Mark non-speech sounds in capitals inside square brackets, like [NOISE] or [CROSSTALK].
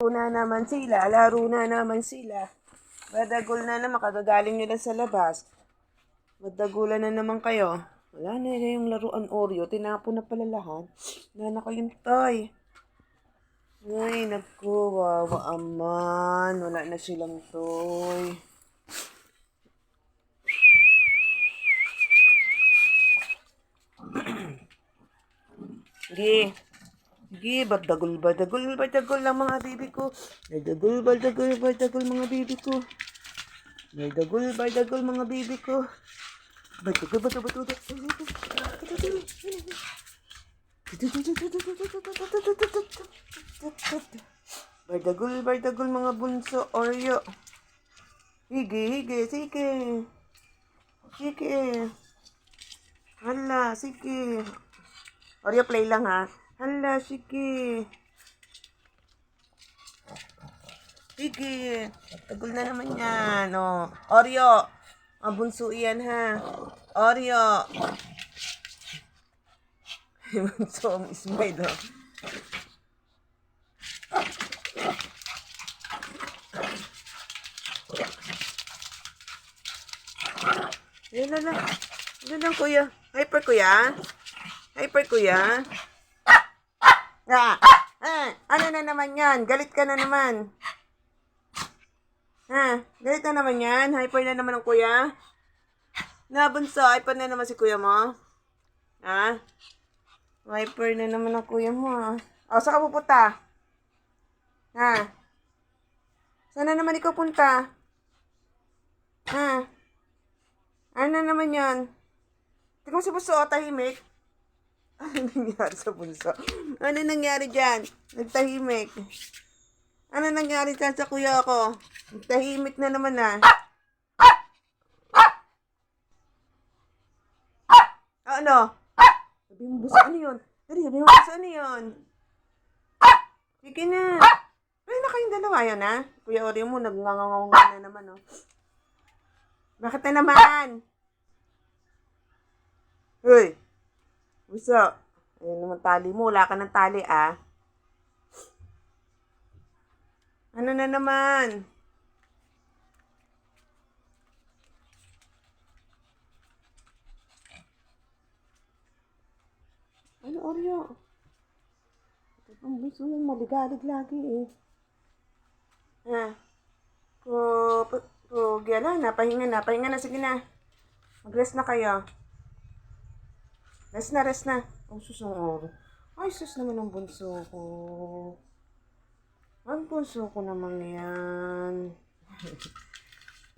Na naman sila, laro na naman sila. Badagol na naman, kagagaling nila sa labas. Madagulan na naman kayo. Wala na yung laruan Oreo, tinapon na pala lahat. Wala na kayong toy. Ay, naku, wawa aman. Wala na silang toy. [CLEARS THROAT] Sige. Sige, badagol, badagol, badagol lang mga bibi ko. Badagol, badagol, badagol mga bibi ko. Badagol, badagol mga bibi ko. Badagol, badagol, badagol. Badagol, badagol mga bunso, Oreo. Hige, hige, sige. Sige. Hala, sige. Oreo play lang ha. Hala, sige. Sige. Tagol na naman yan. Oh. Oreo. Bunso yan ha. Oreo. [LAUGHS] bunso ang smile oh. Yan na lang. Yan lang kuya. Hyper kuya. Hyper kuya. Ah, ano na naman yan? Galit ka na naman. Ha? Galit na naman yan? Hyper na naman ang kuya? Nabunso, hyper na naman si kuya mo? Ha? Hyper na naman ang kuya mo. ah. O, saan ka pupunta? Ha? Saan na naman ikaw punta? Ha? Ano na naman yan? Tingnan mo si Bunso, oh, tahimik. Ano nangyari sa bunso? Ano nangyari dyan? Nagtahimik. Ano nangyari dyan sa kuya ko? Nagtahimik na naman ah. Ah, Ano? Sabi mo, bunso, ano yun? Dali, sabi mo, bunso, ano yun? Sige na. Ano na kayong dalawa yun, ha? Kuya Oreo mo, nagngangangang na naman, oh. Bakit na naman? Hoy! Buso, ayun naman tali mo. Wala ka ng tali, ah. Ano na naman? Ano, Oreo? Ang buso yung maligalig lagi, eh. Ha? Ko, ko, gala na, pahinga na, pahinga na, sige na. Mag-rest na kayo. Rest na, rest na. Ang sus ng oro. Ay, sus naman ang bunso ko. Ang bunso ko naman yan. [LAUGHS]